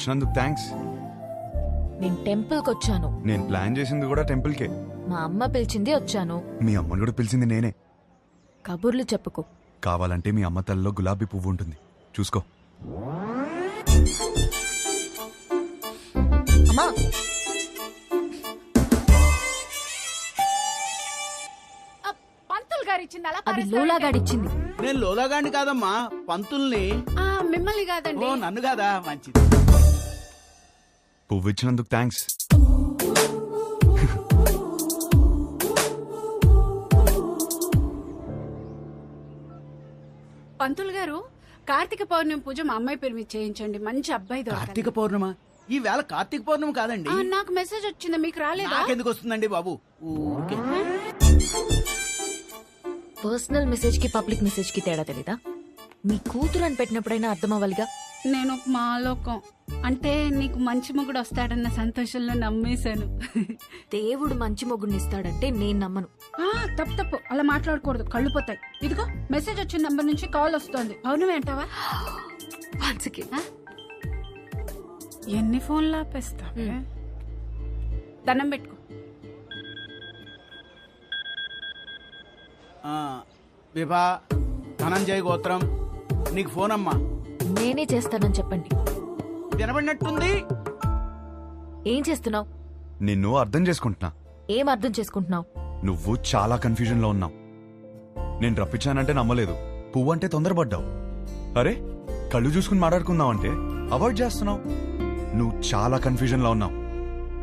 వచ్చినందుకు థ్యాంక్స్ నేను టెంపుల్కి వచ్చాను. నేను ప్లాన్ చేసింది కూడా టెంపుల్కే మా అమ్మ పిలిచింది వచ్చాను. మీ అమ్మని కూడా పిలిచింది నేనే. కబుర్లు చెప్పుకో. కావాలంటే మీ అమ్మ తల్లిలో గులాబీ పువ్వు ఉంటుంది. చూసుకో. అమ్మా! పంతులు గారు ఇచ్చింది అలా అది లోలా గాడిచ్చింది నేను లోలాగాండి కాదమ్మా పంతుల్ని. ఆ, మిమ్మల్ని కాదండి. ఓ నన్ను కాదా? మంచిది. పువ్వు ఇచ్చినందుకు థ్యాంక్స్ పంతులు గారు కార్తీక పౌర్ణమి పూజ మా అమ్మాయి పేరు మీద చేయించండి. మంచి అబ్బాయి దొరకాలి కార్తీక పౌర్ణమ? ఈ వేళ కార్తీక పౌర్ణమి కాదండి. ఆ, నాకు మెసేజ్ వచ్చింది? మీకు రాలేదా? నాకెందుకు వస్తుందండి బాబు? ఊరికే. పర్సనల్ మెసేజ్కి పబ్లిక్ మెసేజ్కి తేడా తెలీదా? మీ కూతురు అని పెట్టినప్పుడైనా అర్థం అవ్వాలిగా నేను ఒక మాలోకం. అంటే నీకు మంచి మొగుడు వస్తాడన్న సంతోషంలో నమ్మేశాను. దేవుడు మంచి మొగుడిని ఇస్తాడంటే నేను నమ్మను. ఆ, తప్పు తప్పు. అలా మాట్లాడకూడదు. కళ్ళు పోతాయి. ఇదిగో మెసేజ్ వచ్చిన నంబర్ నుంచి కాల్ వస్తోంది. పౌర్ణమి అంటావా? Once again. ఎన్ని ఫోన్లు ఆపేస్తావే? దండం పెట్టుకో. ఆ, విభా ధనంజయ గోత్రం నీకు ఫోన్ అమ్మా నేనే చేస్తానని చెప్పండి. వినబడినట్టుంది? ఏం చేస్తున్నావు? నిన్ను అర్థం చేసుకుంటున్నా. ఏం అర్థం చేసుకుంటున్నావు? నువ్వు చాలా కన్ఫ్యూజన్లో ఉన్నావు. నేను రప్పించానంటే నమ్మలేదు. పువ్వు అంటే తొందరపడ్డావు. అరే కళ్ళు చూసుకుని మాట్లాడుకుందామంటే అవాయిడ్ చేస్తున్నావు. నువ్వు చాలా కన్ఫ్యూజన్లో ఉన్నావు.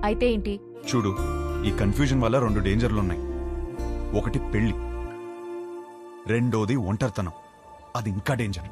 అయితే ఏంటి? చూడు ఈ కన్ఫ్యూజన్ వల్ల రెండు డేంజర్లు ఉన్నాయి. ఒకటి పెళ్ళి రెండోది ఒంటరితనం. అది ఇంకా డేంజర్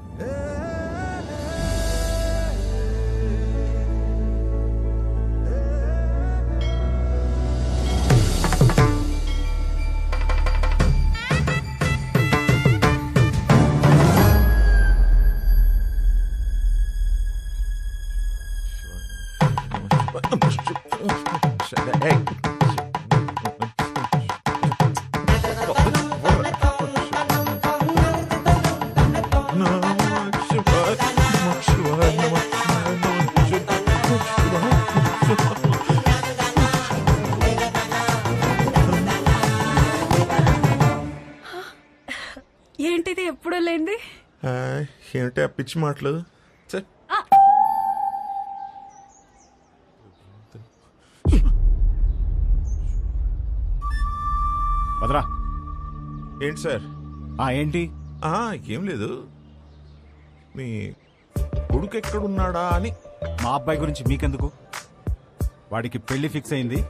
ఏంటిది ఎప్పుడూ లేంది ఏమిటి ఆ పిచ్చి మాటలు? ఛే, వదరా ఏంటి సార్? ఆ ఏంటి? ఆ, ఏం లేదు. మీ కొడుకు ఎక్కడున్నాడా అని. మా అబ్బాయి గురించి మీకెందుకు? వాడికి పెళ్ళి ఫిక్స్ అయింది.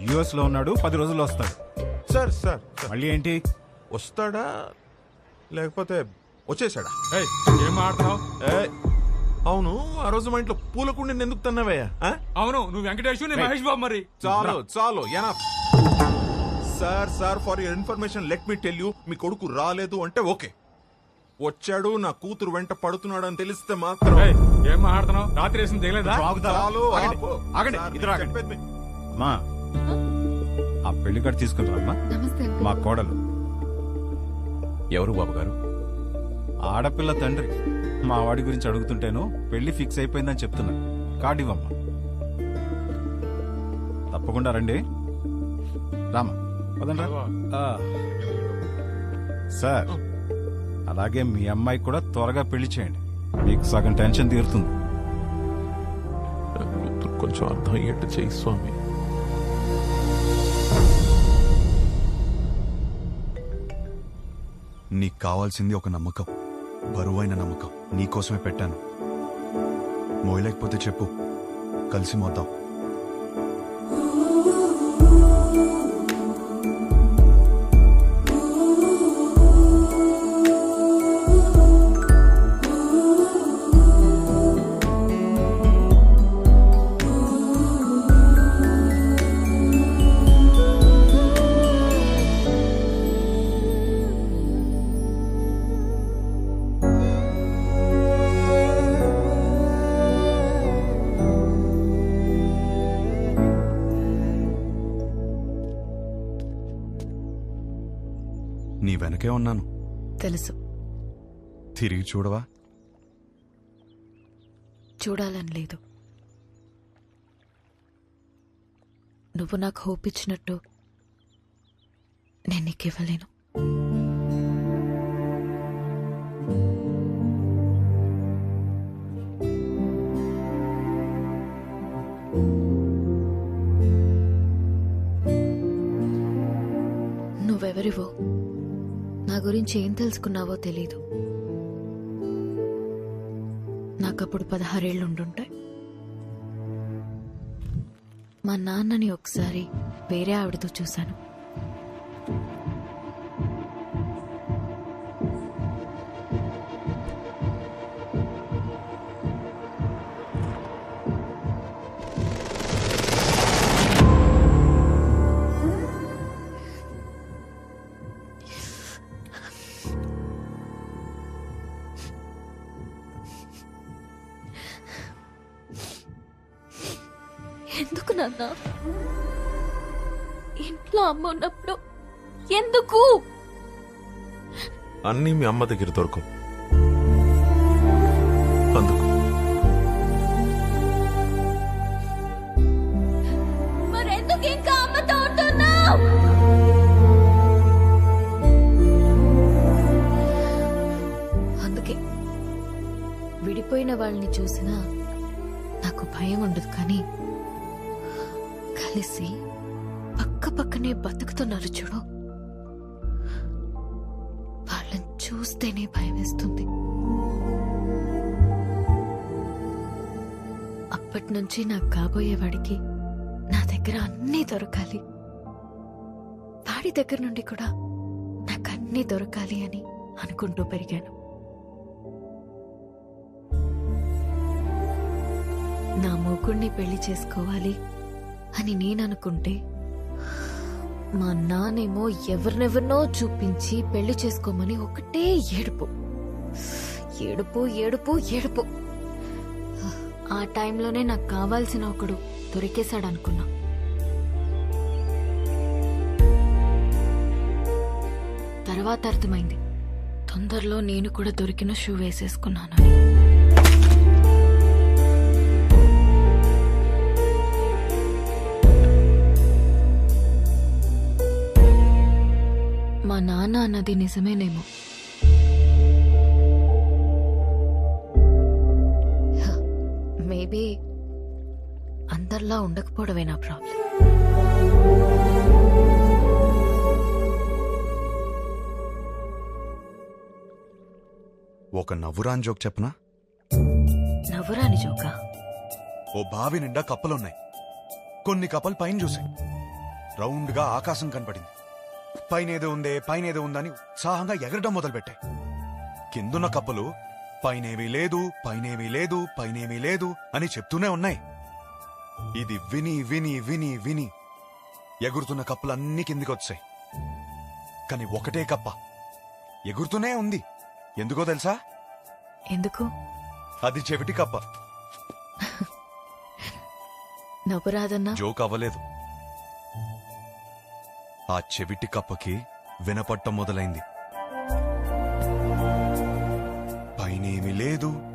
యుఎస్లో ఉన్నాడు పది రోజుల్లో వస్తాడు. సార్ సార్, మళ్ళీ ఏంటి? వస్తాడా? లేకపోతే వచ్చేసాడా? ఏయ్, ఏం ఆడుతున్నావు ఏయ్, అవును ఆ రోజు మా ఇంట్లో పూల కుండీని ఎందుకు తన్నావయ్యా? ఆ? అవును నువ్వు వెంకటేష్ నేను మహేష్ బాబు మరి. చాలు చాలు enough sir sir for your information let me tell you మీ కొడుకు రాలేదు అంటే ఓకే. వచ్చాడు నా కూతురు వెంట పడుతున్నాడు అని తెలిస్తే మాత్రం ఏయ్, ఏం ఆడుతున్నావు రాత్రి వేసింది దిగలేదా చాలు ఆగండి, ఆపు. ఆగండి, సార్, ఇద్దరు ఆగండి. చెప్పేది మీ- అమ్మా ఆ పెళ్ళి కార్డు తీసుకుంటారమ్మా నమస్తే మా కోడలు. ఎవరు బాబు గారు ఆడపిల్ల తండ్రి. మా వాడి గురించి అడుగుతుంటేను పెళ్ళి ఫిక్స్ అయిపోయిందని చెప్తున్నా. కార్డు ఇవ్వమ్మా తప్పకుండా రండి. రామా పదండి రా. ఆ. సార్ అలాగే మీ అమ్మాయి కూడా త్వరగా పెళ్ళి చేయండి. మీకు సగం టెన్షన్ తీరుతుంది. కొంచెం అర్థం అయ్యేట్టు చేయి స్వామి. నీకు కావాల్సింది ఒక నమ్మకం. బరువైన నమ్మకం. నీకోసమే పెట్టాను. మోయలేకపోతే చెప్పు. కలిసి మోద్దాం. వెనకే ఉన్నాను. తెలుసు. తిరిగి చూడవా? చూడాలని లేదు. నువ్వు నాకు హోప్ ఇచ్చినట్టు నేను నీకు ఇవ్వలేను. నువ్వెవరివో నా గురించి ఏం తెలుసుకున్నావో తెలీదు. నాకప్పుడు పదహారేళ్ళు ఉండుంటాయి మా నాన్నని ఒకసారి వేరే ఆవిడతో చూశాను. నాన్న. ఇంట్లో అమ్మ ఉన్నప్పుడు ఎందుకు? అన్నీ మీ అమ్మ దగ్గర దొరకవు. అందుకు. మరెందుకు ఇంకా అమ్మతో ఉంటున్నావు? అందుకే విడిపోయిన వాళ్ళని చూసినా నాకు భయం ఉండదు కానీ కలిసి పక్క పక్కనే బతుకుతున్నారు చూడు. వాళ్ళని చూస్తేనే భయం వేస్తుంది. అప్పటి నుంచి నాకు కాబోయేవాడికి నా దగ్గర అన్నీ దొరకాలి. వాడి దగ్గర నుండి కూడా నాకు అన్నీ దొరకాలి అని అనుకుంటూ పెరిగాను. నా మూకుణ్ణి పెళ్ళి చేసుకోవాలి. అని నేను అనుకుంటే మా నానేమో ఎవరినెవరినో చూపించి పెళ్ళి చేసుకోమని ఒకటే ఏడుపు. ఏడుపు ఏడుపు ఏడుపు. ఆ టైంలోనే నాకు కావాల్సిన ఒకడు దొరికేశాడు అనుకున్నా తర్వాత అర్థమైంది. తొందరలో నేను కూడా దొరికిన షూ వేసేసుకున్నానని. మా నాన్న అన్నది నిజమేనేమో. మేబీ అందరిలా ఉండకపోవడమే నా ప్రాబ్లం. ఒక నవ్వురాని జోక్ చెప్పనా? నవ్వురాని జోకా? ఓ బావి నిండా కప్పలున్నాయి. కొన్ని కప్పలు పైన చూసాయి రౌండ్గా ఆకాశం కనపడింది. పైనేదో ఉందే పైనేదో ఉందని ఉత్సాహంగా ఎగరడం మొదలుపెట్టాయి. కిందున్న కప్పలు పైనేమీ లేదు పైనేమీ లేదు పైనేమీ లేదు అని చెప్తూనే ఉన్నాయి. ఇది విని విని విని విని ఎగురుతున్న కప్పలన్నీ కిందికి వచ్చాయి కానీ ఒకటే కప్ప ఎగురుతూనే ఉంది. ఎందుకో తెలుసా? ఎందుకు? అది చెవిటి కప్ప. నవ్వురాదన్నా జోక్ అవ్వలేదు. ఆ చెవిటి కప్పకి వినపట్టం మొదలైంది. పైనేమి లేదు.